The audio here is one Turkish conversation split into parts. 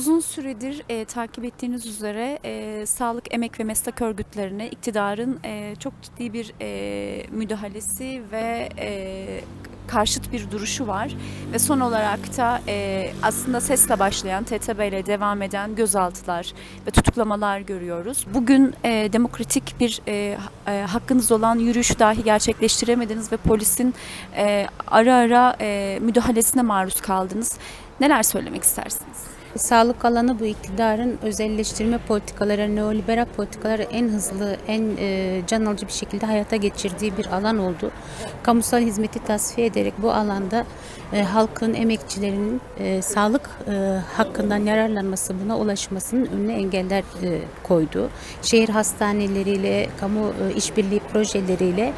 Uzun süredir e, takip ettiğiniz üzere e, sağlık, emek ve meslek örgütlerine iktidarın e, çok ciddi bir e, müdahalesi ve e, karşıt bir duruşu var. Ve son olarak da e, aslında sesle başlayan, TTB ile devam eden gözaltılar ve tutuklamalar görüyoruz. Bugün e, demokratik bir e, e, hakkınız olan yürüyüşü dahi gerçekleştiremediniz ve polisin e, ara ara e, müdahalesine maruz kaldınız. Neler söylemek istersiniz? Sağlık alanı bu iktidarın özelleştirme politikaları, neoliberal politikaları en hızlı, en e, can alıcı bir şekilde hayata geçirdiği bir alan oldu. Kamusal hizmeti tasfiye ederek bu alanda e, halkın, emekçilerinin e, sağlık e, hakkından yararlanması, buna ulaşmasının önüne engeller koydu. Şehir hastaneleriyle, kamu işbirliği projeleriyle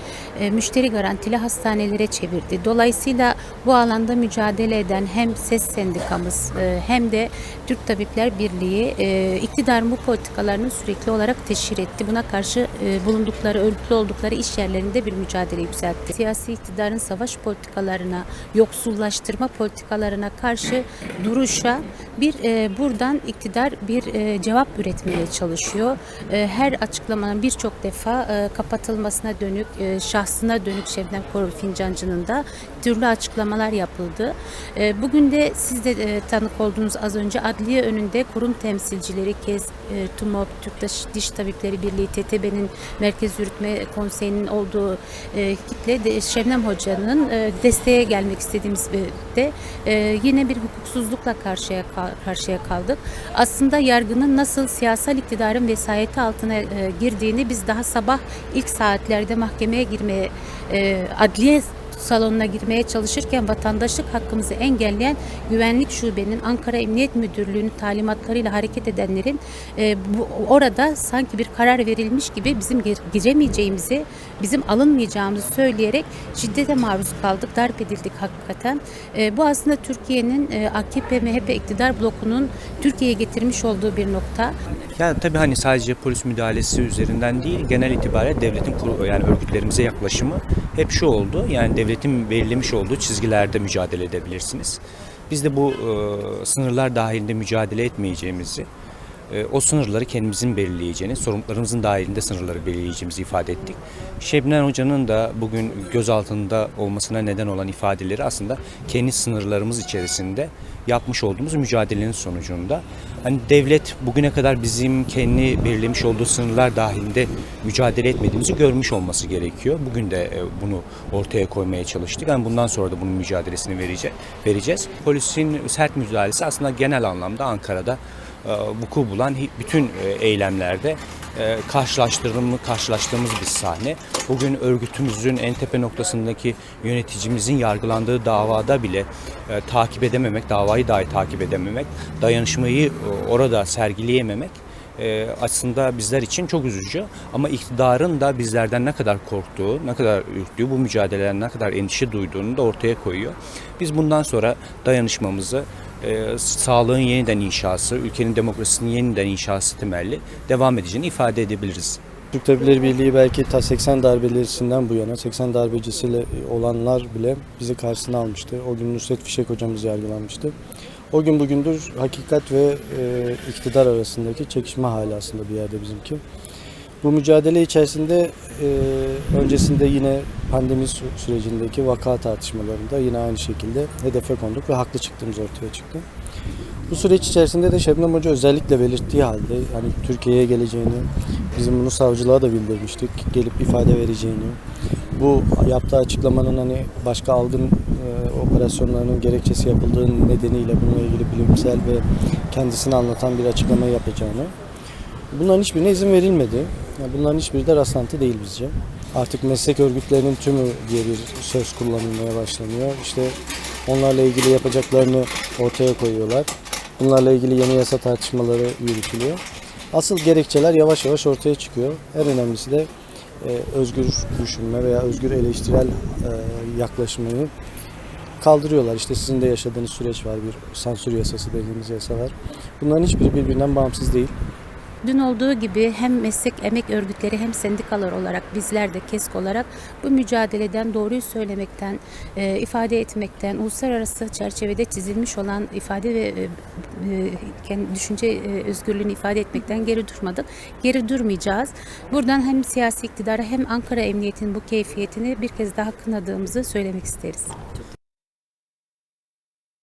müşteri garantili hastanelere çevirdi. Dolayısıyla bu alanda mücadele eden hem SES sendikamız hem de Türk Tabipler Birliği e, iktidarın bu politikalarını sürekli olarak teşhir etti. Buna karşı e, bulundukları, örgütlü oldukları iş yerlerinde bir mücadele yükseltti. Siyasi iktidarın savaş politikalarına, yoksullaştırma politikalarına karşı duruşa bir e, buradan iktidar bir e, cevap üretmeye çalışıyor. E, her açıklamanın birçok defa e, kapatılmasına dönük, e, şahsına dönük Şebnem Korur Fincancı'nın da türlü açıklamalar yapıldı. E, bugün de siz de e, tanık olduğunuz az önce adliye önünde kurum temsilcileri KEZ, e, TUMOP, Türk Diş, Tabipleri Birliği, TTB'nin Merkez Yürütme Konseyi'nin olduğu e, kitle de Şebnem Hoca'nın e, desteğe gelmek istediğimiz bir de e, yine bir hukuksuzlukla karşıya ka- karşıya kaldık. Aslında yargının nasıl siyasal iktidarın vesayeti altına e, girdiğini biz daha sabah ilk saatlerde mahkemeye girmeye e, adliye salonuna girmeye çalışırken vatandaşlık hakkımızı engelleyen güvenlik şubenin Ankara Emniyet Müdürlüğü'nün talimatlarıyla hareket edenlerin e, bu, orada sanki bir karar verilmiş gibi bizim gir- giremeyeceğimizi, bizim alınmayacağımızı söyleyerek şiddete maruz kaldık, darp edildik hakikaten. E, bu aslında Türkiye'nin e, AKP MHP iktidar blokunun Türkiye'ye getirmiş olduğu bir nokta. Yani tabii hani sadece polis müdahalesi üzerinden değil, genel itibariyle devletin yani örgütlerimize yaklaşımı hep şu oldu. Yani devletin belirlemiş olduğu çizgilerde mücadele edebilirsiniz. Biz de bu e, sınırlar dahilinde mücadele etmeyeceğimizi, o sınırları kendimizin belirleyeceğini, sorumluluklarımızın dahilinde sınırları belirleyeceğimizi ifade ettik. Şebnem Hoca'nın da bugün gözaltında olmasına neden olan ifadeleri aslında kendi sınırlarımız içerisinde yapmış olduğumuz mücadelenin sonucunda. Hani devlet bugüne kadar bizim kendi belirlemiş olduğu sınırlar dahilinde mücadele etmediğimizi görmüş olması gerekiyor. Bugün de e, bunu ortaya koymaya çalıştık. Yani bundan sonra da bunun mücadelesini verece- vereceğiz. Polisin sert müdahalesi aslında genel anlamda Ankara'da e, vuku bulan bütün e, eylemlerde e, karşılaştırımı karşılaştığımız bir sahne. Bugün örgütümüzün en tepe noktasındaki yöneticimizin yargılandığı davada bile e, takip edememek, davayı dahi takip edememek, dayanışmayı e, orada sergileyememek e, aslında bizler için çok üzücü. Ama iktidarın da bizlerden ne kadar korktuğu, ne kadar ürktüğü, bu mücadeleden ne kadar endişe duyduğunu da ortaya koyuyor. Biz bundan sonra dayanışmamızı e, sağlığın yeniden inşası, ülkenin demokrasisinin yeniden inşası temelli devam edeceğini ifade edebiliriz. Türk Tabipleri Birliği belki ta 80 darbelerinden bu yana 80 darbecisiyle olanlar bile bizi karşısına almıştı. O gün Nusret Fişek hocamız yargılanmıştı. O gün bugündür hakikat ve e, iktidar arasındaki çekişme hali aslında bir yerde bizimki. Bu mücadele içerisinde e, öncesinde yine pandemi sü- sürecindeki vaka tartışmalarında yine aynı şekilde hedefe konduk ve haklı çıktığımız ortaya çıktı. Bu süreç içerisinde de Şebnem Hoca özellikle belirttiği halde hani Türkiye'ye geleceğini, bizim bunu savcılığa da bildirmiştik, gelip ifade vereceğini, bu yaptığı açıklamanın hani başka algın e, operasyonlarının gerekçesi yapıldığı nedeniyle bununla ilgili bilimsel ve kendisini anlatan bir açıklama yapacağını. Bunların hiçbirine izin verilmedi. Bunların hiçbiri de rastlantı değil bizce. Artık meslek örgütlerinin tümü diye bir söz kullanılmaya başlanıyor. İşte onlarla ilgili yapacaklarını ortaya koyuyorlar. Bunlarla ilgili yeni yasa tartışmaları yürütülüyor. Asıl gerekçeler yavaş yavaş ortaya çıkıyor. En önemlisi de e, özgür düşünme veya özgür eleştirel e, yaklaşmayı kaldırıyorlar. İşte sizin de yaşadığınız süreç var. Bir sansür yasası dediğimiz yasa var. Bunların hiçbiri birbirinden bağımsız değil. Dün olduğu gibi hem meslek emek örgütleri hem sendikalar olarak bizler de KESK olarak bu mücadeleden doğruyu söylemekten, e, ifade etmekten, uluslararası çerçevede çizilmiş olan ifade ve e, e, düşünce e, özgürlüğünü ifade etmekten geri durmadık. Geri durmayacağız. Buradan hem siyasi iktidara hem Ankara Emniyet'in bu keyfiyetini bir kez daha kınadığımızı söylemek isteriz.